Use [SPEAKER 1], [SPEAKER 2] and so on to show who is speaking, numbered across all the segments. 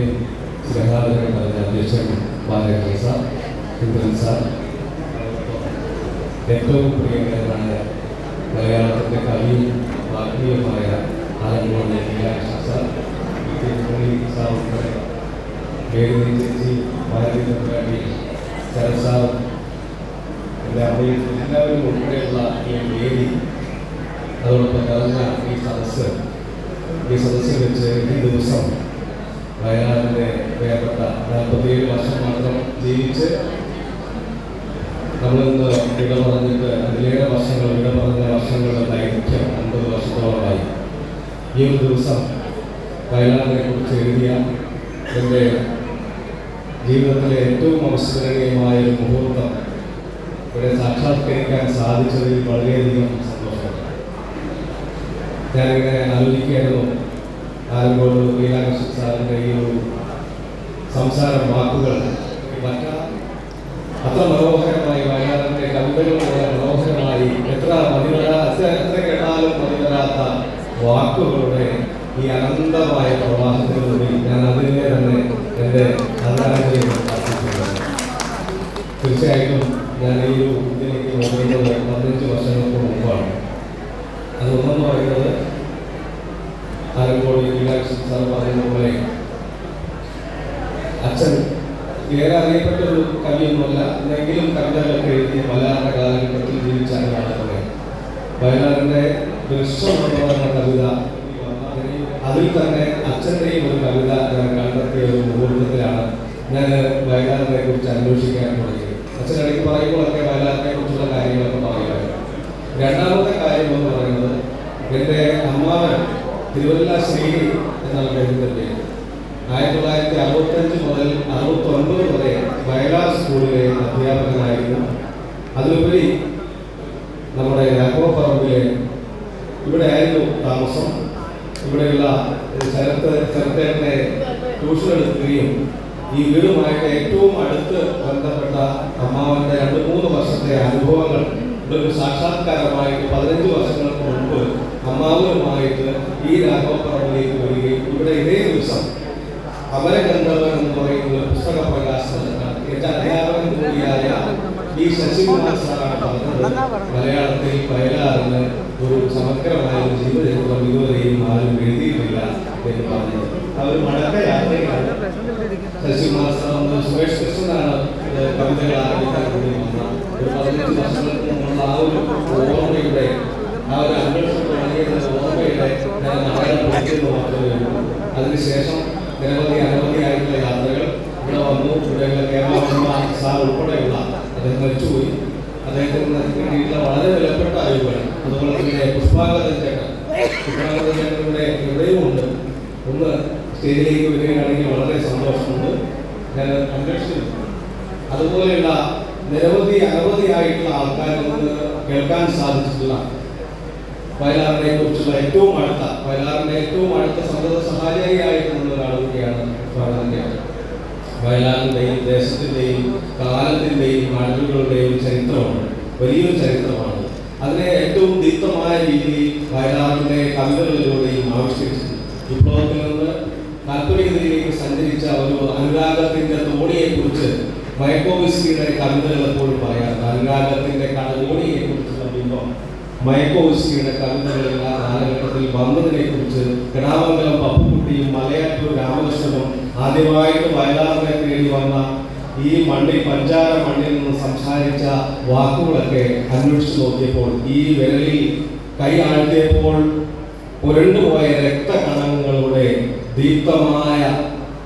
[SPEAKER 1] ഏവരെയും സ്നേഹാദരം പറഞ്ഞ അധ്യക്ഷൻ ബാലകൃഷ്ണ സാർ ഇന്ദ്രൻ സാർ ഏറ്റവും പ്രിയങ്കരനായ മലയാളത്തിന്റെ കവിയും വാഗ്മിയുമായ ആലങ്കോട് ലീലാകൃഷ്ണ സാർ തിരുമണി സാർ ഉൾപ്പെടെ വേദി ചേച്ചി ഭാരതി തമ്പുരാട്ടി സരസാർ എന്റെ അമ്മയും എല്ലാവരും ഉൾപ്പെടെയുള്ള ഈ വേദി അതോടൊപ്പം നടന്ന ഈ സദസ്സ് ഈ സദസ്സിൽ വെച്ച് ഈ ദിവസം വയനാടിന്റെ വേണ്ടപ്പെട്ട നാൽപ്പത്തിയേഴ് വർഷം മാത്രം ജീവിച്ച് നമ്മളിന്ന് വിട പറഞ്ഞിട്ട് അതിലേറെ വർഷങ്ങൾ വിട പറഞ്ഞ വർഷങ്ങളുടെ ദൈർഘ്യം അൻപത് വർഷത്തോളമായി. ഈ ഒരു ദിവസം വയനാടിനെ കുറിച്ച് എഴുതിയ എന്റെ ജീവിതത്തിലെ ഏറ്റവും അവസരണീയമായ ഒരു മുഹൂർത്തം ഇവിടെ സാക്ഷാത്കരിക്കാൻ സാധിച്ചതിൽ വളരെയധികം സന്തോഷമുണ്ട്. ഞാനിങ്ങനെ ആലോചിക്കുകയായിരുന്നു ആലങ്കോട് ലീലാകൃഷ്ണൻ സാറിന്റെ ഈ ഒരു സംസാരം വാക്കുകൾ മറ്റ അത്ര മനോഹരമായി വയനാടിന്റെ കവിതകൾ പോലെ മനോഹരമായി എത്ര എത്ര കേട്ടാലും മതിവരാത്ത വാക്കുകളുടെ ഈ അനന്തമായ പ്രവാഹത്തിലൂടെ ഞാൻ അതിനെ തന്നെ എന്റെ അർപ്പിക്കുന്നത് തീർച്ചയായിട്ടും ഞാൻ ഈ ഒരു ഇതിലേക്ക് നോക്കുന്നത് പതിനഞ്ച് വർഷങ്ങൾക്ക് മുമ്പാണ്. അത് ഒന്നെന്ന് പറയുന്നത് ആലങ്കോട് ലീലാകൃഷ്ണൻ സാർ പറയുന്ന പോലെ അച്ഛൻ ഏറെ അറിയപ്പെട്ട ഒരു കവിയൊന്നുമല്ല എന്തെങ്കിലും കവിതകളൊക്കെ എഴുതിയ മലയാള കാലഘട്ടത്തിൽ ജീവിച്ച ആളാണ് വയനാടിന്റെ ദൃശ്യം എന്ന കവിത അതിൽ തന്നെ അച്ഛന്റെയും ഒരു കവിത ഞാൻ കണ്ടെത്തിയ ഒരു മുഹൂർത്തത്തിലാണ് ഞാൻ വയനാടിനെ കുറിച്ച് അന്വേഷിക്കാൻ തുടങ്ങിയത്. അച്ഛൻ ഇടയ്ക്ക് പറയുമ്പോഴൊക്കെ വയനാടിനെ കുറിച്ചുള്ള കാര്യങ്ങളൊക്കെ പറയുമായിരുന്നു. രണ്ടാമത്തെ കാര്യം എന്ന് പറയുന്നത് എന്റെ അമ്മാവൻ തിരുവല്ല ശ്രീ എന്നാണ് അദ്ദേഹത്തിന്റെ ആയിരത്തി തൊള്ളായിരത്തി അറുപത്തഞ്ച് മുതൽ അറുപത്തൊൻപത് വരെ വയലാർ സ്കൂളിലെ അധ്യാപകനായിരുന്നു. അതിലുപരി നമ്മുടെ രാഘവപ്പറമ്പിലെ ഇവിടെ ആയിരുന്നു താമസം. ഇവിടെയുള്ള ശരത്ത് ശരത്തേട്ടനെ ട്യൂഷൻ എടുക്കുകയും ഈ വീടുമായിട്ട് ഏറ്റവും അടുത്ത് ബന്ധപ്പെട്ട അമ്മാവന്റെ രണ്ട് മൂന്ന് വർഷത്തെ അനുഭവങ്ങൾ ഒരു സാക്ഷാത്കാരമായിട്ട് പതിനഞ്ച് വർഷങ്ങൾക്ക് മുൻപ് അമ്മാവനുമായിട്ട് ഈ രാഘവപ്പറമ്പിലേക്ക് വരികയും ഇവിടെ ഇതേ ദിവസം അമരഗന്ധർവൻ എന്ന് പറയുന്ന പുസ്തക പ്രകാശനം എന്റെ അധ്യാപകൻ കൂടിയായ ഈ ശശികുമാർ സാറാണ് പറഞ്ഞത്. മലയാളത്തിൽ വയലാറിന് ഒരു സമഗ്രമായ ജീവചരിത്രം ഇതുവരെയും ആരും എഴുതിയിട്ടില്ല എന്ന് പറഞ്ഞു. അവർ മടക്ക യാത്രയാണ് ശശികുമാർ സാർ സുരേഷ് കൃഷ്ണനാണ് കവിതകൾ ആരംഭിക്കാൻ കൂടി വന്ന ഒരു പതിനഞ്ച് വർഷങ്ങൾക്ക് മുമ്പുള്ള ആ ഒരു ഓർമ്മയുടെ ആ ഒരു അന്വേഷണം തുടങ്ങിയതിന്റെ ഓർമ്മയുടെ ഞാൻ പഠിക്കുന്നു മാത്രമേ ഉള്ളൂ അതിനുശേഷം നിരവധി അനവധിയായിട്ടുള്ള യാത്രകൾ ഇവിടെ വന്നു. ഇവിടെ കേരള സാർ ഉൾപ്പെടെയുള്ള അദ്ദേഹം മരിച്ചുപോയി. അദ്ദേഹത്തിന് വേണ്ടിയിട്ടുള്ള വളരെ വിലപ്പെട്ട അറിവുകൾ. അതുപോലെ തന്നെ പുഷ്പാകരൻ ചേട്ടൻ. പുഷ്പാകരൻ ചേട്ടൻ ഉണ്ട്. ഒന്ന് സ്റ്റേജിലേക്ക് വരികയാണെങ്കിൽ വളരെ സന്തോഷമുണ്ട്. ഞാൻ അന്വേഷിച്ചു അതുപോലെയുള്ള നിരവധി അനവധിയായിട്ടുള്ള ആൾക്കാരെ നമുക്ക് കേൾക്കാൻ സാധിച്ചിട്ടുള്ള വയലാറിനെ കുറിച്ചുള്ള ഏറ്റവും അടുത്ത വയലാറിന്റെ ഏറ്റവും അടുത്ത സന്തത സഹായിയായിട്ടുള്ള ഒരാൾ കൂടിയാണ് ഭരതന്റെയാണ്. വയലാറിന്റെയും ദേശത്തിന്റെയും കാലത്തിന്റെയും നാടുകളുടെയും ചരിത്രമാണ് വലിയൊരു ചരിത്രമാണ്. അതിനെ ഏറ്റവും ദീപ്തമായ രീതിയിൽ വയലാറിന്റെ കവിതകളിലൂടെയും ആവിഷ്കരിച്ചിട്ടുണ്ട്. വിപ്ലവത്തിൽ നിന്ന് താല്പര്യത്തിലേക്ക് സഞ്ചരിച്ച ഒരു അനുരാഗത്തിന്റെ തോണിയെ കുറിച്ച് മയക്കോവിസ്കിയുടെ കവിതകൾ എപ്പോഴും പറയാറുണ്ട്. അനുരാഗത്തിന്റെ ബിംബം മയക്കോവിസ്കിയുടെ കവിതകളിൽ ആ കാലഘട്ടത്തിൽ വന്നതിനെ കുറിച്ച് കിടാമംഗലം പപ്പുക്കുട്ടിയും മലയാറ്റൂർ രാമകൃഷ്ണനും ആദ്യമായിട്ട് വയലാറിനെ തേടി വന്ന ഈ മണ്ണിൽ പഞ്ചാര മണ്ണിൽ നിന്ന് സംസാരിച്ച വാക്കുകളൊക്കെ അന്വേഷിച്ചു നോക്കിയപ്പോൾ ഈ വിരലിൽ കൈ ആഴ്ത്തിയപ്പോൾ പുരണ്ടുപോയ രക്തകണങ്ങളുടെ ദീപ്തമായ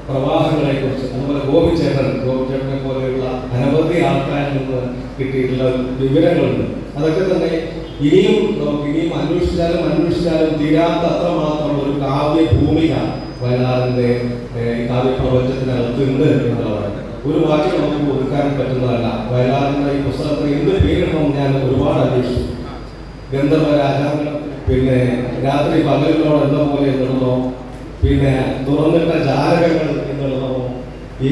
[SPEAKER 1] പ്രവാഹങ്ങളെ കുറിച്ച് അതുപോലെ ഗോപിച്ചേട്ടൻ ഗോപിച്ചേട്ടനെ പോലെയുള്ള അനവധി ആൾക്കാരിൽ നിന്ന് കിട്ടിയിട്ടുള്ള വിവരങ്ങളുണ്ട്. അതൊക്കെ തന്നെ ഇനിയും നമുക്ക് ഇനിയും അന്വേഷിച്ചാലും അന്വേഷിച്ചാലും തീരാത്ത അത്രമാത്രം ഒരു കാവ്യ ഭൂമിക വയലാറിന്റെ കാവ്യ പ്രപഞ്ചത്തിനകത്തുണ്ട് എന്നുള്ളതാണ്. ഒരു വാക്യം നമുക്ക് ഒതുക്കാൻ പറ്റുന്നതല്ല. വയലാറിന്റെ ഈ പുസ്തകത്തിന് എന്ത് പേരിടണം ഞാൻ ഒരുപാട് അന്വേഷിച്ചു. ഗന്ധർവ രാജാങ്ങൾ പിന്നെ രാത്രി പകലിനോട് എന്ന പോലെ എന്നുള്ളതോ പിന്നെ തുറന്നിട്ട ജാലകങ്ങൾ എന്നുള്ളതോ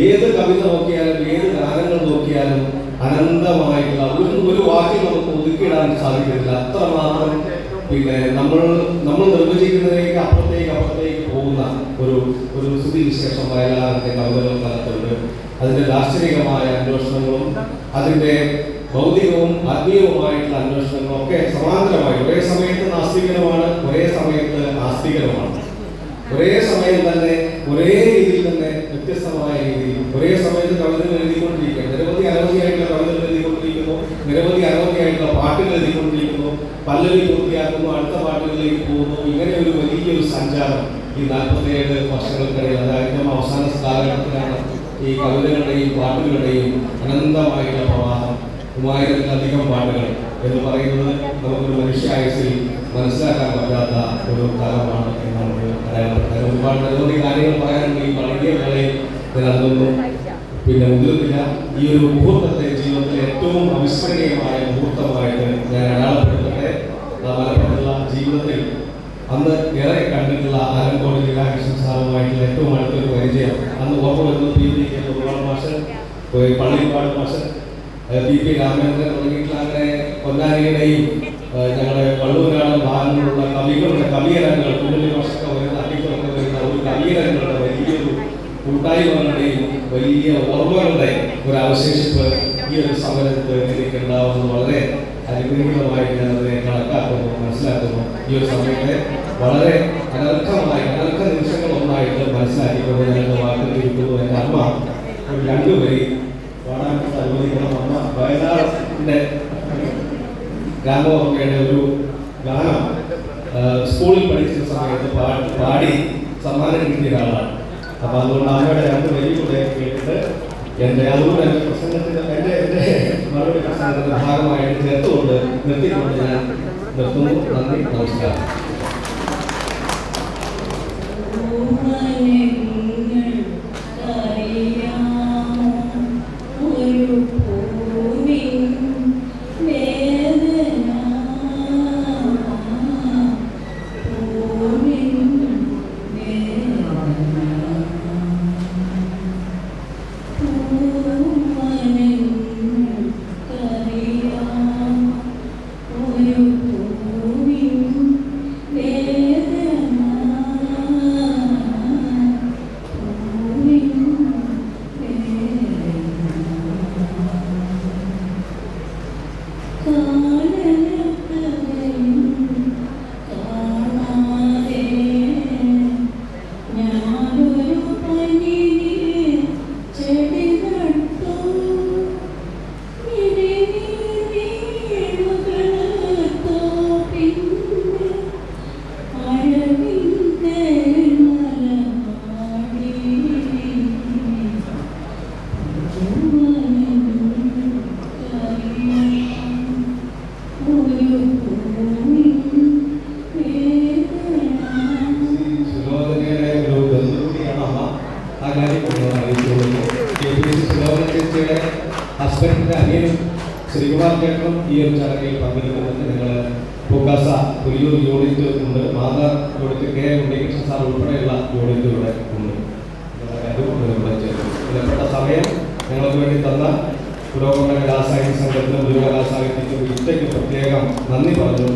[SPEAKER 1] ഏത് കവിത നോക്കിയാലും ഏത് ഗാനങ്ങൾ നോക്കിയാലും അനന്തമായിട്ടുള്ള ഒരു ഒരു വാക്യം നമുക്ക് ഒതുക്കിയിടാൻ സാധിക്കുന്നില്ല അത്രമാത്രം പിന്നെ നമ്മൾ നമ്മൾ നിർവചിക്കുന്നതിലേക്ക് അപ്പുറത്തേക്ക് അപ്പുറത്തേക്ക് പോകുന്ന ഒരു ഒരു സ്ഥിതി വിശേഷം വയലാറിന്റെ തലത്തിലുണ്ട്. അതിന്റെ ദാർശനികമായ അന്വേഷണങ്ങളും അതിന്റെ ഭൗതികവും ആത്മീയവുമായിട്ടുള്ള അന്വേഷണങ്ങളും ഒക്കെ സമാന്തരമായി ഒരേ സമയത്ത് നാസ്തികരമാണ് ഒരേ സമയത്ത് ആസ്തികരമാണ് ഒരേ സമയം തന്നെ ഒരേ വ്യത്യസ്തമായ രീതിയിൽ ഒരേ സമയത്ത് കവിതകൾ എഴുതിക്കൊണ്ടിരിക്കുക. നിരവധി അനവധിയായിട്ടുള്ള കവിതകൾ എഴുതിക്കൊണ്ടിരിക്കുന്നു. നിരവധി അനവധിയായിട്ടുള്ള പാട്ടുകൾ എഴുതിക്കൊണ്ടിരിക്കുന്നു. പല്ലവി പൂർത്തിയാക്കുന്നു അടുത്ത പാട്ടുകളിലേക്ക് പോകുന്നു. ഇങ്ങനെ ഒരു വലിയൊരു സഞ്ചാരം ഈ നാൽപ്പത്തിയേഴ് വർഷങ്ങൾക്കിടയിൽ അതായത് അവസാന കാലഘട്ടത്തിലാണ് ഈ കവിതകളുടെയും പാട്ടുകളുടെയും അനന്തമായിട്ടുള്ള പ്രവാഹം. മൂവായിരത്തിലധികം പാട്ടുകൾ എന്ന് പറയുന്നത് നമുക്കൊരു മനുഷ്യായുസിൽ മനസ്സിലാക്കാൻ പറ്റാത്ത ഒരു കാലമാണ് എന്ന് നമുക്ക് പറയാൻ ഒരുപാട് നിരവധി കാര്യങ്ങൾ പറയാനുണ്ട്. ഈ പഴകിയ വേളയിൽ ഞാൻ പിന്നെ മുതിർന്നില്ല ഈ ഒരു മുഹൂർത്തത്തെ ജീവിതത്തിൽ ഏറ്റവും അവിസ്മരണീയമായ മുഹൂർത്തമായിട്ട് ഞാൻ അടയാളപ്പെടുത്തട്ടെ. മലപ്പുറത്തുള്ള ജീവിതത്തിൽ അന്ന് ഏറെ കണ്ടിട്ടുള്ള ആലങ്കോട് ജില്ലാകൃഷ്ണൻ സാറുമായിട്ടുള്ള ഏറ്റവും അടുത്തൊരു പരിചയം. അന്ന് ഓർമ്മ വരുന്നത് പി ഡി കെ മാഷൻ മാഷ് ഏഹ് പള്ളിപ്പാട് മാഷ് ഏഹ് പി പി രാമേന്ദ്രൻ തുടങ്ങിയിട്ടുള്ള അങ്ങനെ പൊന്നാനിയുടെയും ഞങ്ങളെ ഞങ്ങളുടെ വള്ളൂരാട് ഭാഗങ്ങളിലുള്ള കവികളുടെ കവിയരങ്ങൾ കുഞ്ഞുണ്ണി മാഷൊക്കെ വരുന്ന അടികളൊക്കെ വരുന്ന ഒരു കവിയരങ്ങളുടെ വലിയൊരു കൂട്ടായ്മകളുടെയും വലിയ ഓർമ്മകളുടെ ഒരു അവശേഷിപ്പ് ഈ ഒരു സമരത്ത് എനിക്ക് ഉണ്ടാവുന്നത് വളരെ അനുഗ്രഹീതമായിട്ട് ഞാൻ അതിനെ കണക്കാക്കുന്നു മനസ്സിലാക്കുന്നു. ഈ ഒരു സമയത്തെ വളരെ അനർഹമായി അനർഹ നിമിഷങ്ങൾ ഒന്നായിട്ട് മനസ്സിലാക്കിക്കൊണ്ട് ഞാൻ എന്റെ വയനാടിന്റെ രാമവർമ്മയുടെ ഒരു ഗാനം സ്കൂളിൽ പഠിച്ച സമയത്ത് പാടി പാടി സമ്മാനം കിട്ടിയ ഒരാളാണ്. അപ്പൊ അതുകൊണ്ട് അമ്മയുടെ രണ്ട് വലിയ കൂടെ കേട്ടിട്ട് എന്റെ അതുകൊണ്ട് എന്റെ പ്രസംഗത്തിന്റെ എന്റെ എന്റെ മറുപടി പ്രസംഗത്തിന്റെ ഭാഗമായിട്ട് ചേർത്തുകൊണ്ട് നിർത്തിക്കൊണ്ട് ഞാൻ നിർത്തുന്നു. നന്ദി നമസ്കാരം. Oh. പുലിയൂർ യൂണിറ്റ് ഉണ്ട്. Matha unit K Unnikrishnan sir ഉൾപ്പെടെയുള്ള യൂണിറ്റ് ഇവിടെ ഉണ്ട്. വിലപ്പെട്ട സമയം. ഞങ്ങൾക്ക് വേണ്ടി തന്ന പുരോഗമന കലാസാഹിത്യ സംഘത്തിനും ദുർഗ കലാസാഹിത്യത്തിനും ഇഷ്ടയ്ക്ക് പ്രത്യേകം നന്ദി പറഞ്ഞു